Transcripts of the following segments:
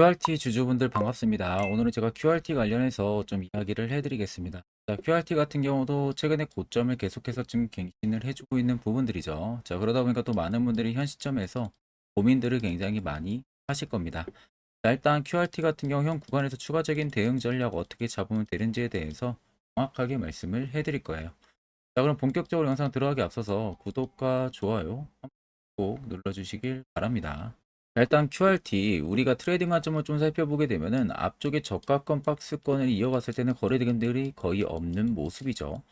QRT 주주분들 반갑습니다. 오늘은 제가 QRT 관련해서 좀 이야기를 해드리겠습니다. 자, QRT 같은 경우도 최근에 고점을 계속해서 지금 갱신을 해주고 있는 부분들이죠. 자, 그러다 보니까 또 많은 분들이 현 시점에서 고민들을 굉장히 많이 하실 겁니다. 자, 일단 QRT 같은 경우 현 구간에서 추가적인 대응 전략 어떻게 잡으면 되는지에 대해서 정확하게 말씀을 해드릴 거예요. 자, 그럼 본격적으로 영상 들어가기 앞서서 구독과 좋아요 꼭 눌러주시길 바랍니다. 자, 일단 QRT 우리가 트레이딩 관점을 좀 살펴보게 되면은 앞쪽에 저가권 박스권을 이어갔을 때는 거래 대금들이 거의 없는 모습이죠.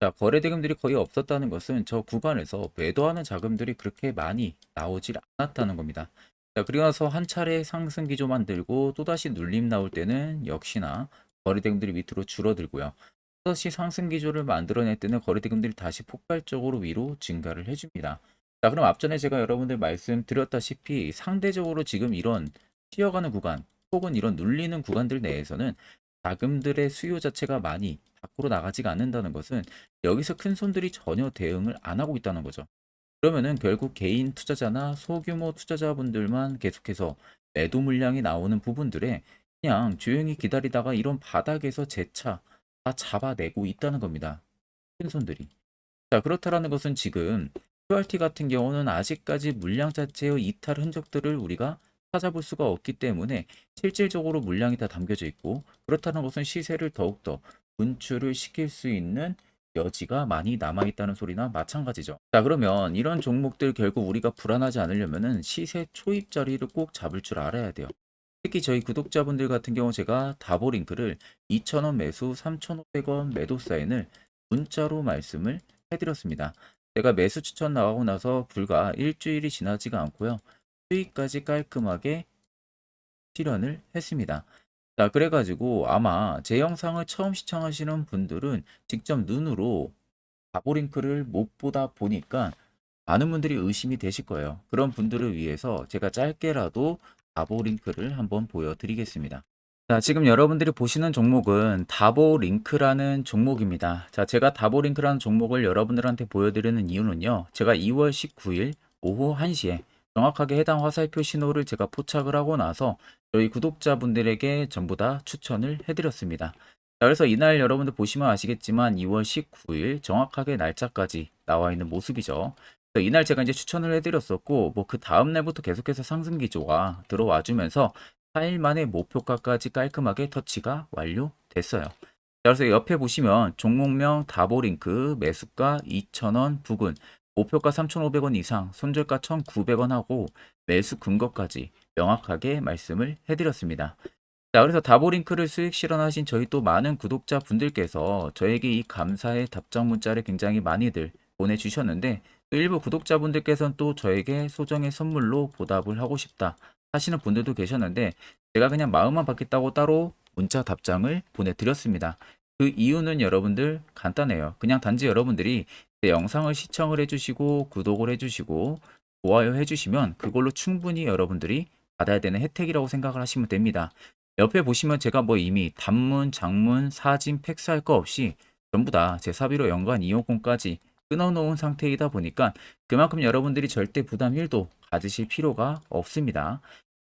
자, 거래 대금들이 거의 없었다는 것은 저 구간에서 매도하는 자금들이 그렇게 많이 나오질 않았다는 겁니다. 자, 그리고 나서 한 차례 상승 기조 만들고 또다시 눌림 나올 때는 역시나 거래 대금들이 밑으로 줄어들고요. 또다시 상승 기조를 만들어낼 때는 거래 대금들이 다시 폭발적으로 위로 증가를 해줍니다. 자, 그럼 앞전에 제가 여러분들 말씀드렸다시피 상대적으로 지금 이런 튀어가는 구간 혹은 이런 눌리는 구간들 내에서는 자금들의 수요 자체가 많이 밖으로 나가지가 않는다는 것은 여기서 큰 손들이 전혀 대응을 안 하고 있다는 거죠. 그러면은 결국 개인 투자자나 소규모 투자자분들만 계속해서 매도 물량이 나오는 부분들에 그냥 조용히 기다리다가 이런 바닥에서 재차 다 잡아내고 있다는 겁니다. 큰 손들이. 자, 그렇다라는 것은 지금 QRT 같은 경우는 아직까지 물량 자체의 이탈 흔적들을 우리가 찾아볼 수가 없기 때문에 실질적으로 물량이 다 담겨져 있고 그렇다는 것은 시세를 더욱더 분출을 시킬 수 있는 여지가 많이 남아있다는 소리나 마찬가지죠. 자, 그러면 이런 종목들 결국 우리가 불안하지 않으려면은 시세 초입 자리를 꼭 잡을 줄 알아야 돼요. 특히 저희 구독자분들 같은 경우 제가 다보링크를 2,000원 매수, 3,500원 매도 사인을 문자로 말씀을 해드렸습니다. 제가 매수 추천 나가고 나서 불과 일주일이 지나지가 않고요. 수익까지 깔끔하게 실현을 했습니다. 자, 그래가지고 아마 제 영상을 처음 시청하시는 분들은 직접 눈으로 바보 링크를 못 보다 보니까 많은 분들이 의심이 되실 거예요. 그런 분들을 위해서 제가 짧게라도 바보 링크를 한번 보여드리겠습니다. 자, 지금 여러분들이 보시는 종목은 다보 링크라는 종목입니다. 자, 제가 다보 링크라는 종목을 여러분들한테 보여드리는 이유는요. 제가 2월 19일 오후 1시에 정확하게 해당 화살표 신호를 제가 포착을 하고 나서 저희 구독자분들에게 전부 다 추천을 해드렸습니다. 자, 그래서 이날 여러분들 보시면 아시겠지만 2월 19일 정확하게 날짜까지 나와 있는 모습이죠. 이날 제가 이제 추천을 해드렸었고, 뭐 그 다음 날부터 계속해서 상승 기조가 들어와 주면서 4일 만에 목표가까지 깔끔하게 터치가 완료됐어요. 자, 그래서 옆에 보시면 종목명 다보링크 매수가 2,000원 부근 목표가 3,500원 이상 손절가 1,900원 하고 매수 근거까지 명확하게 말씀을 해드렸습니다. 자, 그래서 다보링크를 수익 실현하신 저희 또 많은 구독자 분들께서 저에게 이 감사의 답장 문자를 굉장히 많이들 보내주셨는데 또 일부 구독자분들께서는 또 저에게 소정의 선물로 보답을 하고 싶다 하시는 분들도 계셨는데 제가 그냥 마음만 받겠다고 따로 문자 답장을 보내드렸습니다. 그 이유는 여러분들 간단해요. 그냥 단지 여러분들이 제 영상을 시청을 해주시고 구독을 해주시고 좋아요 해주시면 그걸로 충분히 여러분들이 받아야 되는 혜택이라고 생각을 하시면 됩니다. 옆에 보시면 제가 뭐 이미 단문, 장문, 사진, 팩스 할 거 없이 전부 다 제 사비로 연간 이용권까지 끊어놓은 상태이다 보니까 그만큼 여러분들이 절대 부담 1도 가지실 필요가 없습니다.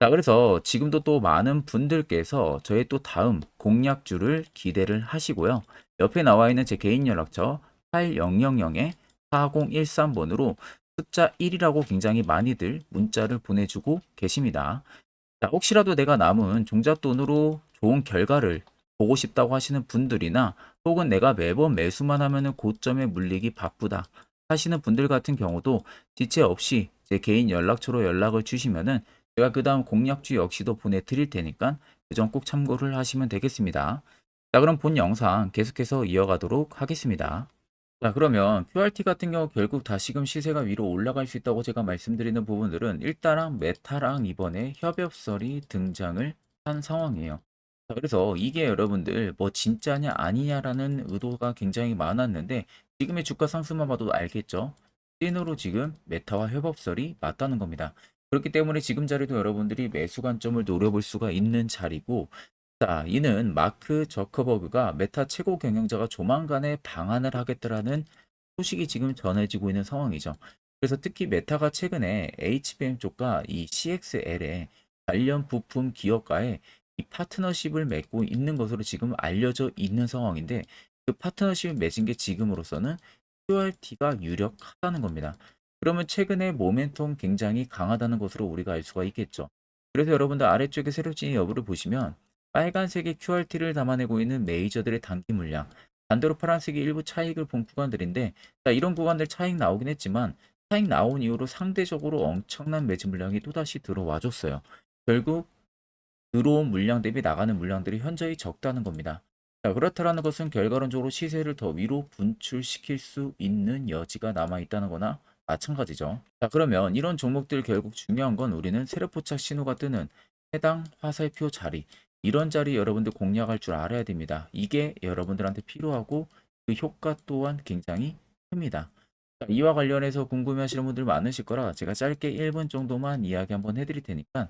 자, 그래서 지금도 또 많은 분들께서 저의 또 다음 공략주를 기대를 하시고요. 옆에 나와 있는 제 개인 연락처 8000에 4013번으로 숫자 1이라고 굉장히 많이들 문자를 보내주고 계십니다. 자, 혹시라도 내가 남은 종잣돈으로 좋은 결과를 보고 싶다고 하시는 분들이나 혹은 내가 매번 매수만 하면은 고점에 물리기 바쁘다 하시는 분들 같은 경우도 지체 없이 제 개인 연락처로 연락을 주시면은 제가 그 다음 공략주 역시도 보내드릴 테니까 그 점 꼭 참고를 하시면 되겠습니다. 자, 그럼 본 영상 계속해서 이어가도록 하겠습니다. 자, 그러면 QRT 같은 경우 결국 다시금 시세가 위로 올라갈 수 있다고 제가 말씀드리는 부분들은 일단랑 메타랑 이번에 협업설이 등장을 한 상황이에요. 자, 그래서 이게 여러분들 뭐 진짜냐 아니냐라는 의도가 굉장히 많았는데 지금의 주가 상승만 봐도 알겠죠? 찐으로 지금 메타와 협업설이 맞다는 겁니다. 그렇기 때문에 지금 자리도 여러분들이 매수 관점을 노려볼 수가 있는 자리고 자, 이는 마크 저커버그가 메타 최고 경영자가 조만간에 방한을 하겠다라는 소식이 지금 전해지고 있는 상황이죠. 그래서 특히 메타가 최근에 HBM 쪽과 이 CXL에 관련 부품 기업과의 이 파트너십을 맺고 있는 것으로 지금 알려져 있는 상황인데 그 파트너십을 맺은 게 지금으로서는 QRT가 유력하다는 겁니다. 그러면 최근에 모멘텀 굉장히 강하다는 것으로 우리가 알 수가 있겠죠. 그래서 여러분들 아래쪽에 세력진의 여부를 보시면 빨간색의 QRT를 담아내고 있는 메이저들의 단기 물량, 반대로 파란색이 일부 차익을 본 구간들인데 자, 이런 구간들 차익 나오긴 했지만 차익 나온 이후로 상대적으로 엄청난 매집 물량이 또다시 들어와 줬어요. 결국 들어온 물량 대비 나가는 물량들이 현저히 적다는 겁니다. 자, 그렇다라는 것은 결과론적으로 시세를 더 위로 분출시킬 수 있는 여지가 남아 있다는 거나 마찬가지죠. 자, 그러면 이런 종목들 결국 중요한 건 우리는 세력포착 신호가 뜨는 해당 화살표 자리, 이런 자리 여러분들 공략할 줄 알아야 됩니다. 이게 여러분들한테 필요하고 그 효과 또한 굉장히 큽니다. 자, 이와 관련해서 궁금해하시는 분들 많으실 거라 제가 짧게 1분 정도만 이야기 한번 해드릴 테니까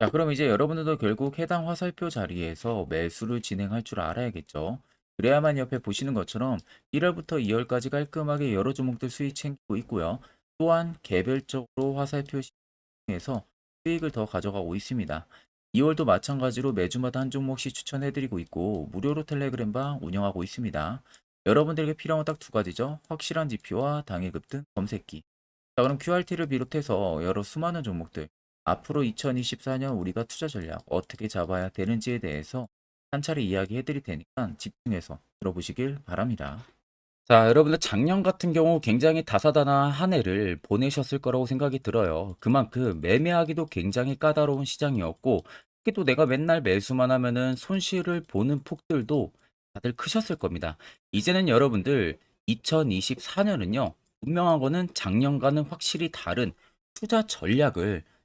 자, 그럼 이제 여러분들도 결국 해당 화살표 자리에서 매수를 진행할 줄 알아야겠죠. 그래야만 옆에 보시는 것처럼 1월부터 2월까지 깔끔하게 여러 종목들 수익 챙기고 있고요. 또한 개별적으로 화살표 시에서 수익을 더 가져가고 있습니다. 2월도 마찬가지로 매주마다 한 종목씩 추천해드리고 있고 무료로 텔레그램 방 운영하고 있습니다. 여러분들에게 필요한 건 딱 두 가지죠. 확실한 지표와 당일 급등 검색기. 자 그럼 QRT를 비롯해서 여러 수많은 종목들 앞으로 2024년 우리가 투자 전략 어떻게 잡아야 되는지에 대해서 한 차례 이야기해 드릴 테니까 집중해서 들어보시길 바랍니다. 자, 여러분들 작년 같은 경우 굉장히 다사다난한 한 해를 보내셨을 거라고 생각이 들어요. 그만큼 매매하기도 굉장히 까다로운 시장이었고, 특히 또 내가 맨날 매수만 하면은 손실을 보는 폭들도 다들 크셨을 겁니다. 이제는 여러분들 2024년은요, 분명한 거는 작년과는 확실히 다른 투자 전략을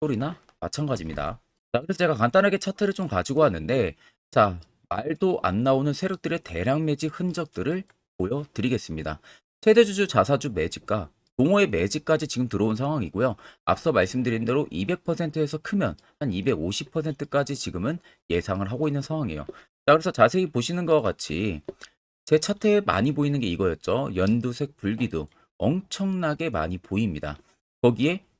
소리나 마찬가지입니다. 자, 그래서 제가 간단하게 차트를 좀 가지고 왔는데 자, 말도 안 나오는 세력들의 대량 매집 흔적들을 보여드리겠습니다. 최대주주 자사주 매집과 동호회 매집까지 지금 들어온 상황이고요. 앞서 말씀드린 대로 200%에서 크면 한 250%까지 지금은 예상을 하고 있는 상황이에요. 자, 그래서 자세히 보시는 것과 같이 제 차트에 많이 보이는 게 이거였죠. 연두색 불기둥 엄청나게 많이 보입니다. 거기에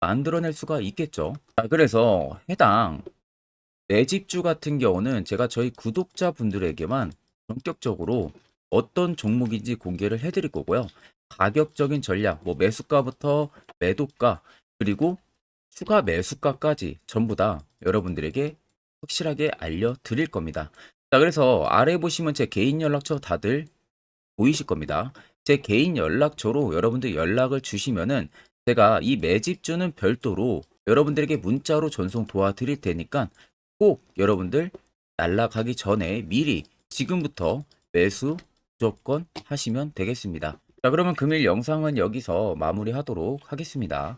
만들어낼 수가 있겠죠. 자, 그래서 해당 매집주 같은 경우는 제가 저희 구독자분들에게만 본격적으로 어떤 종목인지 공개를 해드릴 거고요. 가격적인 전략, 뭐 매수가부터 매도가, 그리고 추가 매수가까지 전부 다 여러분들에게 확실하게 알려드릴 겁니다. 자, 그래서 아래 보시면 제 개인 연락처 다들 보이실 겁니다. 제 개인 연락처로 여러분들 연락을 주시면은 제가 이 매집주는 별도로 여러분들에게 문자로 전송 도와드릴 테니까 꼭 여러분들 날라가기 전에 미리 지금부터 매수 무조건 하시면 되겠습니다. 자, 그러면 금일 영상은 여기서 마무리하도록 하겠습니다.